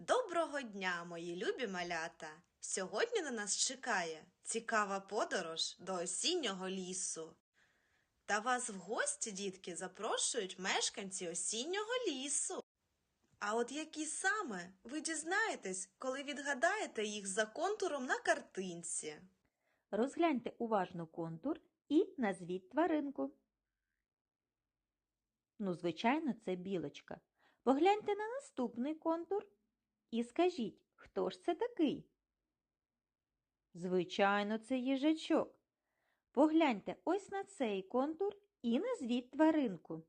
Доброго дня, мої любі малята! Сьогодні на нас чекає цікава подорож до осіннього лісу. Та вас в гості, дітки, запрошують мешканці осіннього лісу. А от які саме ви дізнаєтесь, коли відгадаєте їх за контуром на картинці. Розгляньте уважно контур і назвіть тваринку. Ну, звичайно, це білочка. Погляньте на наступний контур і скажіть, хто ж це такий? Звичайно, це їжачок. Погляньте ось на цей контур і назвіть тваринку.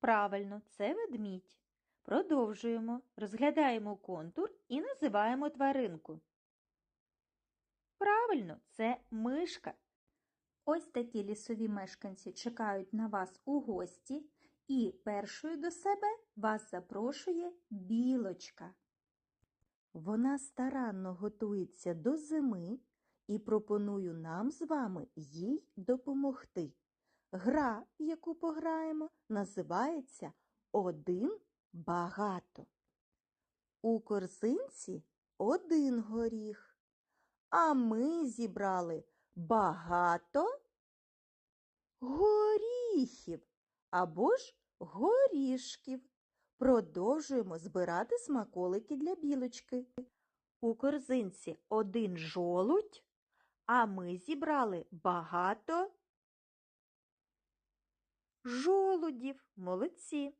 Правильно, це ведмідь. Продовжуємо, розглядаємо контур і називаємо тваринку. Правильно, це мишка. Ось такі лісові мешканці чекають на вас у гості, і першою до себе вас запрошує білочка. Вона старанно готується до зими і пропоную нам з вами їй допомогти. Гра, в яку пограємо, називається Один багато. У корзинці один горіх. А ми зібрали багато горіхів або ж горішків. Продовжуємо збирати смаколики для білочки. У корзинці один жолудь, а ми зібрали багато жолудів. Молодці.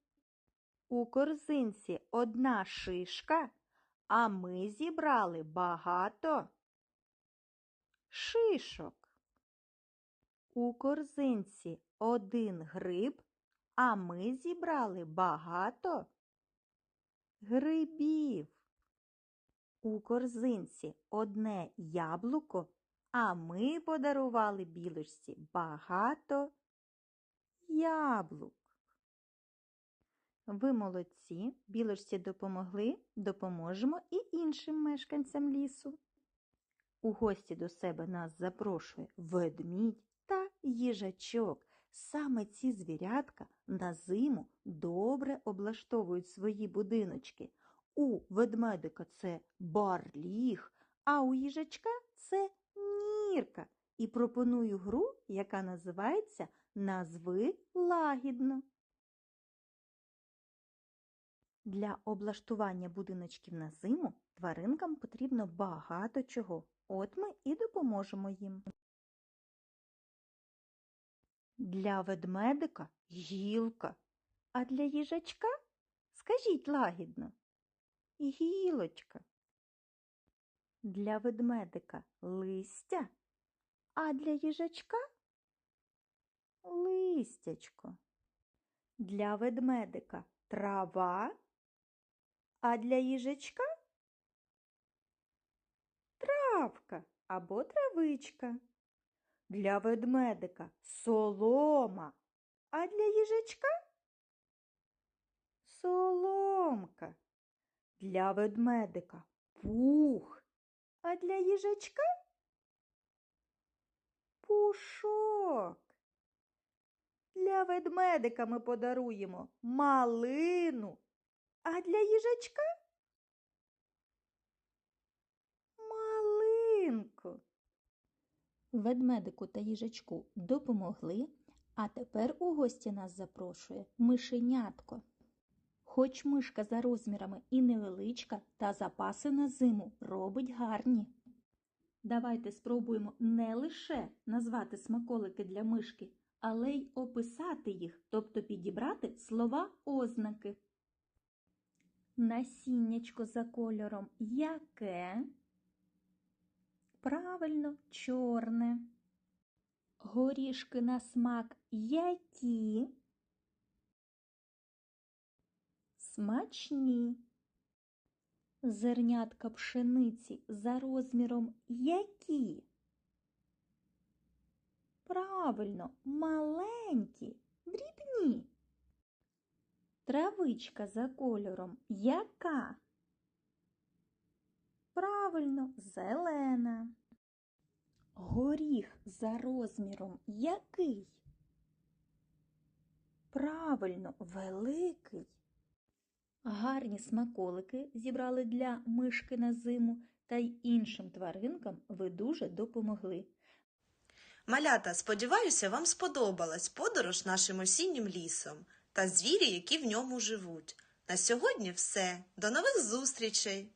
У корзинці одна шишка, а ми зібрали багато шишок. У корзинці один гриб, а ми зібрали багато грибів. У корзинці одне яблуко, а ми подарували білочці багато яблук. Ви молодці, білочці допомогли, допоможемо і іншим мешканцям лісу. У гості до себе нас запрошує ведмідь та їжачок. Саме ці звірятка на зиму добре облаштовують свої будиночки. У ведмедика це барліг, а у їжачка це нірка. І пропоную гру, яка називається Назви лагідно. Для облаштування будиночків на зиму тваринкам потрібно багато чого. От ми і допоможемо їм. Для ведмедика гілка, а для їжачка скажіть лагідно гілочка. Для ведмедика листя, а для їжачка листячко. Для ведмедика трава, а для їжачка травка або травичка. Для ведмедика солома, а для їжачка соломка. Для ведмедика пух, а для їжачка пушок. Для ведмедика ми подаруємо малину, а для їжачка Ведмедику та їжачку допомогли, а тепер у гості нас запрошує мишенятко. Хоч мишка за розмірами і невеличка, та запаси на зиму робить гарні. Давайте спробуємо не лише назвати смаколики для мишки, але й описати їх, тобто підібрати слова ознаки. Насіннячко за кольором яке? Правильно, чорне. Горішки на смак які? Смачні. Зернятка пшениці за розміром які? Правильно, маленькі, дрібні. Травичка за кольором яка? Правильно, зелена. Горіх за розміром який? Правильно, великий. Гарні смаколики зібрали для мишки на зиму та й іншим тваринкам ви дуже допомогли. Малята, сподіваюся, вам сподобалась подорож нашим осіннім лісом та звірі, які в ньому живуть. На сьогодні все. До нових зустрічей!